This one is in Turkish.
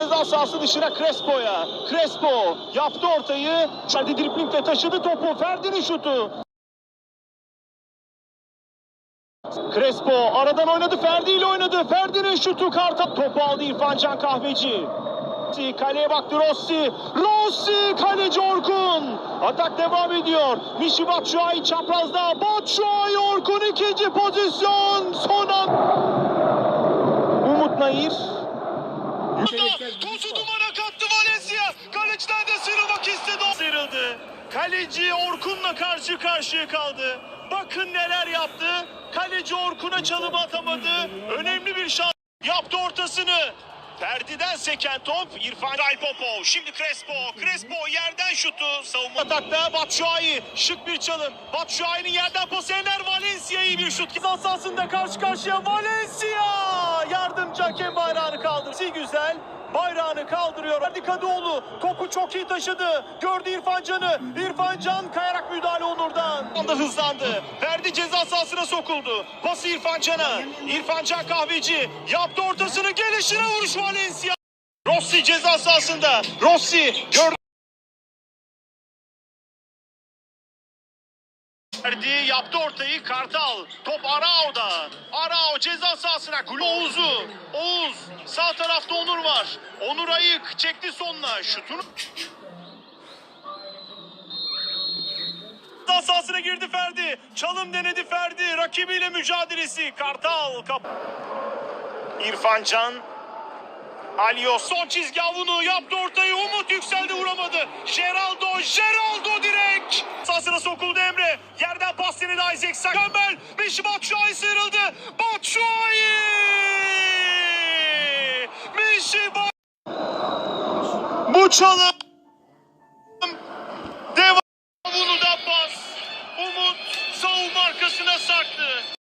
Ceza sahası dışına Crespo'ya. Crespo yaptı ortayı. Ferdi driplingle taşıdı topu. Ferdi'nin şutu. Crespo aradan oynadı. Ferdi ile oynadı. Ferdi'nin şutu karta. Topu aldı İrfan Can Kahveci. Kaleye baktı Rossi. Rossi kaleci Orkun. Atak devam ediyor. Mişi Batshuayi çaprazda. Batshuayi Orkun ikinci pozisyon. Son an. Umut Nayir. Tozu dumana kattı Valencia. Kaleciden de sıyrılmak istedi. Sıyrıldı. Kaleci Orkun'la karşı karşıya kaldı. Bakın neler yaptı. Kaleci Orkun'a çalım atamadı. Önemli bir şans. Yaptı ortasını. Ferdi'den seken top İrfan Popov. Şimdi Crespo. Crespo yerden şutu. Savunma atakta Batshuayi. Şık bir çalım. Batshuayi'nin yerden pası Ener Valencia iyi bir şut. Sahasında karşı karşıya Valencia. Yardımcı hakem bayrağını kaldırdı. Si güzel. Bayrağını kaldırıyor. Ferdi Kadıoğlu topu çok iyi taşıdı. Gördü İrfan Can'ı. İrfan Can kayarak müdahale Onur'dan. Anda hızlandı. Ferdi ceza sahasına sokuldu. Pası İrfan Can'a. İrfan Can kahveci. Yaptı ortasını gelişine vuruş Valencia. Rossi ceza sahasında. Rossi gördü. Verdi yaptı ortayı Kartal. Top Arao'da. Arao ceza sahasına. Oğuz'u. Oğuz sağ tarafta Onur var. Onur Ayık çekti sonuna. Şutunu. Ceza sahasına girdi Ferdi. Çalım denedi Ferdi. Rakibiyle mücadelesi. Kartal kap. İrfan Can. Alio son çizgi avunu yaptı ortayı. Umut yükseldi vuramadı. Geraldo, Geraldo direkt. Sahasına sokuldu Emre. Yerden pas denedi Isaac Sakambel. Mişi Batshuayi sıyrıldı. Batshuayi! Mişi Bat... Bu çalım. Devam. Bunu da pas. Umut savunma arkasına sarktı.